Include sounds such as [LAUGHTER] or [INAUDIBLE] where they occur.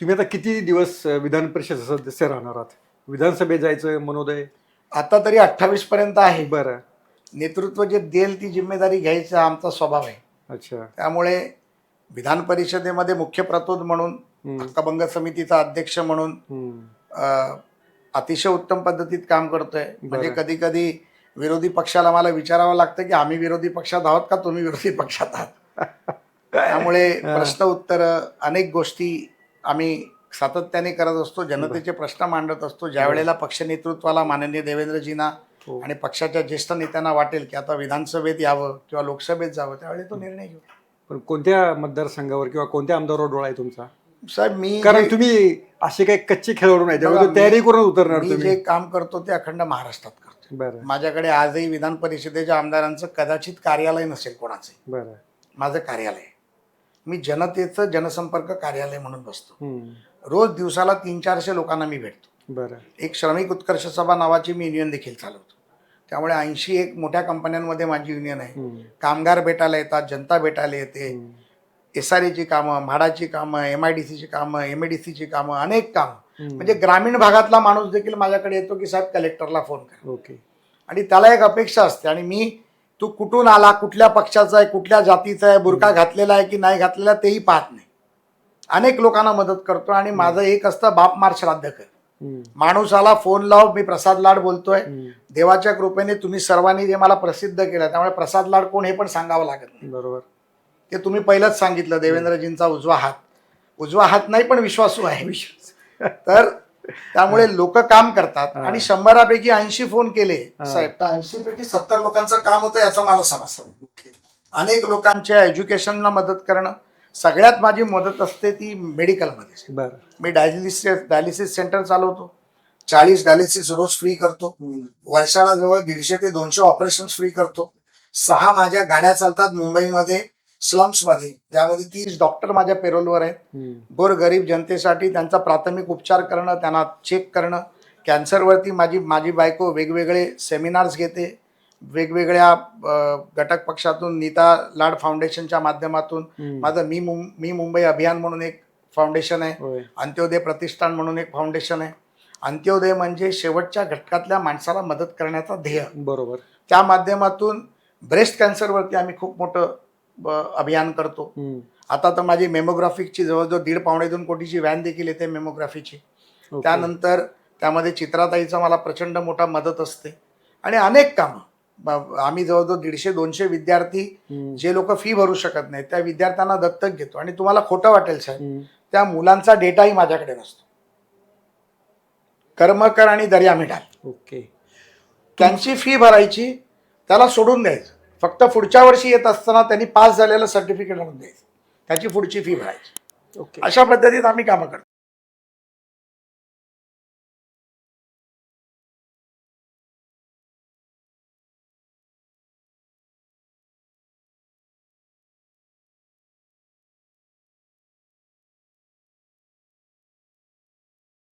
तुम्ही आता किती दिवस विधान परिषद सदस्य राहणार आहात? विधानसभेत जायचं मनोदय? आता तरी अठ्ठावीस पर्यंत आहे. बरं. नेतृत्व जे देईल ती जिम्मेदारी घ्यायचा आमचा स्वभाव आहे. अच्छा. त्यामुळे विधान परिषदेमध्ये मुख्य प्रतोद म्हणून. हक्कभंग समितीचा अध्यक्ष म्हणून अतिशय उत्तम पद्धतीत काम करतोय. म्हणजे. कधी कधी विरोधी पक्षाला मला विचारावं लागतं की आम्ही विरोधी पक्षात आहोत का तुम्ही विरोधी पक्षात आहात? [LAUGHS] त्यामुळे प्रश्न उत्तर अनेक गोष्टी आम्ही सातत्याने करत असतो जनतेचे प्रश्न मांडत असतो ज्या वेळेला पक्ष नेतृत्वाला माननीय देवेंद्रजींना हो. आणि पक्षाच्या ज्येष्ठ नेत्यांना वाटेल की आता विधानसभेत यावं किंवा लोकसभेत जावं त्यावेळी तो निर्णय घेऊ. पण कोणत्या मतदारसंघावर किंवा कोणत्या आमदारावर डोळा आहे तुमचा? साहेब मी कारण तुम्ही असे काही कच्चे खेळाडू नाही त्यामुळे तयारी करून उतरणार मी जे काम करतो ते अखंड महाराष्ट्रात करतो. बरं. माझ्याकडे आजही विधान परिषदेच्या आमदारांचं कदाचित कार्यालय नसेल कोणाचे. बरं. माझं कार्यालय. मी जनतेचं जनसंपर्क कार्यालय म्हणून बसतो. रोज दिवसाला तीन चारशे लोकांना मी भेटतो. बरं. एक श्रमिक उत्कर्ष सभा नावाची मी युनियन देखील चालवतो. त्यामुळे ऐंशी एक मोठ्या कंपन्यांमध्ये माझी युनियन आहे. कामगार भेटायला येतात जनता भेटायला येते. एस आर एची कामं म्हाडाची कामं एम आय डी सीची कामं एम ए डी सीची कामं अनेक कामं. म्हणजे ग्रामीण भागातला माणूस देखील माझ्याकडे येतो की साहेब कलेक्टरला फोन करा. ओके. आणि त्याला एक अपेक्षा असते आणि मी तू कुठून आला कुठल्या पक्षाचा आहे कुठल्या जातीचा आहे बुरका घातलेला आहे की नाही घातलेला तेही पाहत नाही. अनेक लोकांना मदत करतो आणि माझं एक असतं बाप मार श्राद्ध कर. माणूस आला फोन लाव मी प्रसाद लाड बोलतोय. देवाच्या कृपेने तुम्ही सर्वांनी जे मला प्रसिद्ध केलं त्यामुळे प्रसाद लाड कोण हे पण सांगावं लागत नाही. बरोबर. ते तुम्ही पहिलंच सांगितलं देवेंद्रजींचा उजवा हात. उजवा हात नाही पण विश्वासू आहे. तर त्यामुळे लोक काम करतात. आणि शंभरापैकी ऐंशी फोन केले. साहेब तर ऐंशी पैकी सत्तर लोकांचं काम होतं याचं मला समजतं. अनेक लोकांच्या एज्युकेशनला मदत करणं. सगळ्यात माझी मदत असते ती मेडिकलमध्ये. मी डायलिसिस डायलिसिस सेंटर चालवतो. चाळीस डायलिसिस रोज फ्री करतो. वर्षाला जवळ दीडशे ते दोनशे ऑपरेशन फ्री करतो. सहा माझ्या गाड्या चालतात मुंबईमध्ये. स्लम्समध्ये. ज्यामध्ये तीस डॉक्टर माझ्या पेरोलवर आहेत. गोर गरीब जनतेसाठी त्यांचा प्राथमिक उपचार करणं त्यांना चेक करणं. कॅन्सरवरती माझी माझी बायको वेगवेगळे सेमिनार्स घेते. वेगवेगळ्या घटक पक्षातून नीता लाड फाउंडेशनच्या माध्यमातून. माझं मी मुं- मी मुंबई अभियान म्हणून एक फाउंडेशन आहे. अंत्योदय प्रतिष्ठान म्हणून एक फाउंडेशन आहे. अंत्योदय म्हणजे शेवटच्या घटकातल्या माणसाला मदत करण्याचा ध्येय. बरोबर. त्या माध्यमातून ब्रेस्ट कॅन्सरवरती आम्ही खूप मोठं अभियान करतो. आता तर माझी मेमोग्राफिकची जवळजवळ दीड पावणे दोन कोटीची व्हॅन देखील येते मेमोग्राफीची. त्यानंतर त्यामध्ये चित्राताईचा मला प्रचंड मोठा मदत असते. आणि अनेक कामं. आम्ही जवळजवळ दीडशे दोनशे विद्यार्थी. जे लोक फी भरू शकत नाही त्या विद्यार्थ्यांना दत्तक घेतो. आणि तुम्हाला खोटं वाटेल साहेब. त्या मुलांचा डेटाही माझ्याकडे नसतो. कर्मकर आणि दर्या मिठाल ओके. त्यांची फी भरायची त्याला सोडून द्यायचं. फक्त पुढच्या वर्षी येत असताना त्यांनी पास झालेलं सर्टिफिकेट आणून द्यायचं. त्याची पुढची फी भरायची. ओके अशा पद्धतीत आम्ही कामं करतो.